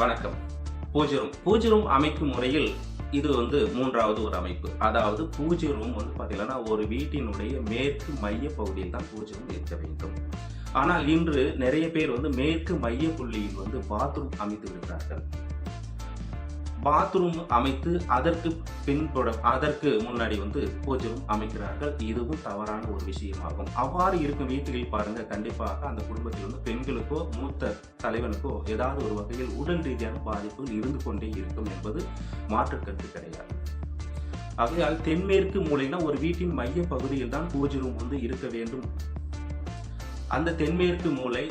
வணக்கம். பூஜை ரூம் பூஜை ரூம் அமைக்கும் முறையில் இது வந்து மூன்றாவது ஒரு அமைப்பு. அதாவது பூஜை ரூம் வந்து பார்த்தீங்கன்னா ஒரு வீட்டினுடைய மேற்கு மைய பகுதியில் தான் பூஜை ரூம் இருக்க வேண்டும். ஆனால் இன்று நிறைய பேர் வந்து மேற்கு மைய புள்ளியில் வந்து பாத்ரூம் அமைத்து விடுகிறார்கள். பாத்ரூம் அமைத்து அதற்கு பின்புற அதற்கு முன்னாடி வந்து பூஜை ரூம் அமைக்கிறார்கள். இதுவும் தவறான ஒரு விஷயமாகும். அவ்வாறு இருக்கும் வீட்டுகளில் பாருங்க கண்டிப்பாக அந்த குடும்பத்தில் வந்து பெண்களுக்கோ மூத்த தலைவனுக்கோ ஏதாவது ஒரு வகையில் உடல் ரீதியான பாதிப்புகள் இருந்து கொண்டே இருக்கும் என்பது மாற்றுக்கருத்து கிடையாது. ஆகையால் தென்மேற்கு மூலைனா ஒரு வீட்டின் மைய பகுதியில் தான் பூஜை ரூம் வந்து இருக்க வேண்டும். அந்த தென்மேற்கு மூலை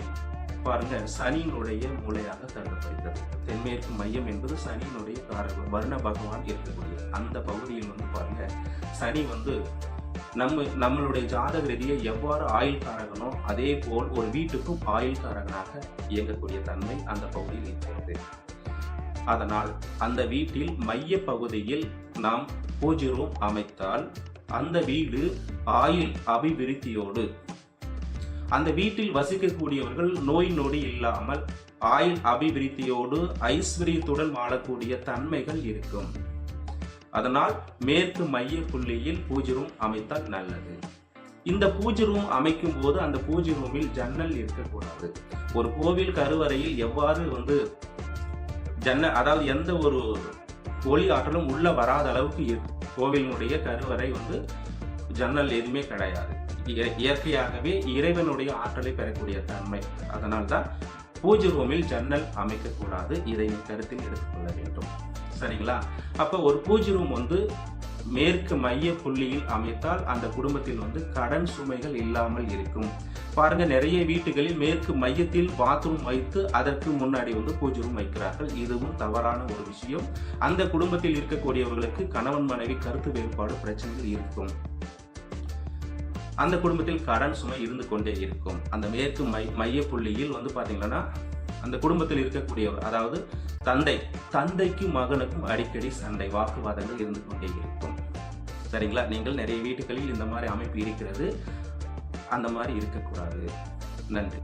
பாருங்க சனியினுடைய மூலையாக கருதப்படுகிறது. தென்மேற்கு மையம் என்பது சனியினுடைய காரகம் வருண பகவான் இருக்கக்கூடிய அந்த பகுதியில் வந்து பாருங்க சனி வந்து நம்ம நம்மளுடைய ஜாதக ரீதியை எவ்வாறு ஆயுள் காரகனோ அதே போல் ஒரு வீட்டுக்கும் ஆயுள் காரகனாக இயங்கக்கூடிய தன்மை அந்த பகுதியில் இருக்கிறது. அதனால் அந்த வீட்டில் மைய பகுதியில் நாம் பூஜை ரூம் அமைத்தால் அந்த வீடு ஆயுள் அபிவிருத்தியோடு அந்த வீட்டில் வசிக்கக்கூடியவர்கள் நோய் நொடி இல்லாமல் ஆயுள் அபிவிருத்தியோடு ஐஸ்வர்யத்துடன் வாழக்கூடிய தன்மைகள் இருக்கும். அதனால் மேற்கு மைய புள்ளியில் பூஜை ரூம் அமைத்தால் நல்லது. இந்த பூஜை ரூம் அமைக்கும் போது அந்த பூஜை ரூமில் ஜன்னல் இருக்கக்கூடாது. ஒரு கோவில் கருவறையில் எவ்வாறு வந்து ஜன்னல் அதாவது எந்த ஒரு ஒளி ஆற்றலும் உள்ள வராத அளவுக்கு கோவிலினுடைய கருவறை வந்து ஜன்னல் எதுவுமே கிடையாது. இயற்கையாகவே இறைவனுடைய ஆற்றலை பெறக்கூடிய தன்மை. அதனால்தான் பூஜை ரூமில் ஜன்னல் அமைக்கக்கூடாது. இதை கருத்தில் எடுத்துக்கொள்ள வேண்டும். சரிங்களா? அப்போ ஒரு பூஜை ரூம் வந்து மேற்கு மைய புள்ளியில் அமைத்தால் அந்த குடும்பத்தில் வந்து கடன் சுமைகள் இல்லாமல் இருக்கும். பாருங்க நிறைய வீட்டுகளில் மேற்கு மையத்தில் பாத்ரூம் வைத்து அதற்கு முன்னாடி வந்து பூஜை ரூம் வைக்கிறார்கள். இதுவும் தவறான ஒரு விஷயம். அந்த குடும்பத்தில் இருக்கக்கூடியவர்களுக்கு கணவன் மனைவி கருத்து வேறுபாடு பிரச்சனைகள் இருக்கும். அந்த குடும்பத்தில் கடன் சுமை இருந்து கொண்டே இருக்கும். அந்த மேற்கு மை மைய புள்ளியில் வந்து பார்த்தீங்கன்னா அந்த குடும்பத்தில் இருக்கக்கூடியவர் அதாவது தந்தை தந்தைக்கும் மகனுக்கும் அடிக்கடி சண்டை வாக்குவாதங்கள் இருந்து கொண்டே இருக்கும். சரிங்களா? நீங்கள் நிறைய வீட்டுகளில் இந்த மாதிரி அமைப்பு இருக்கிறது. அந்த மாதிரி இருக்கக்கூடாது. நன்றி.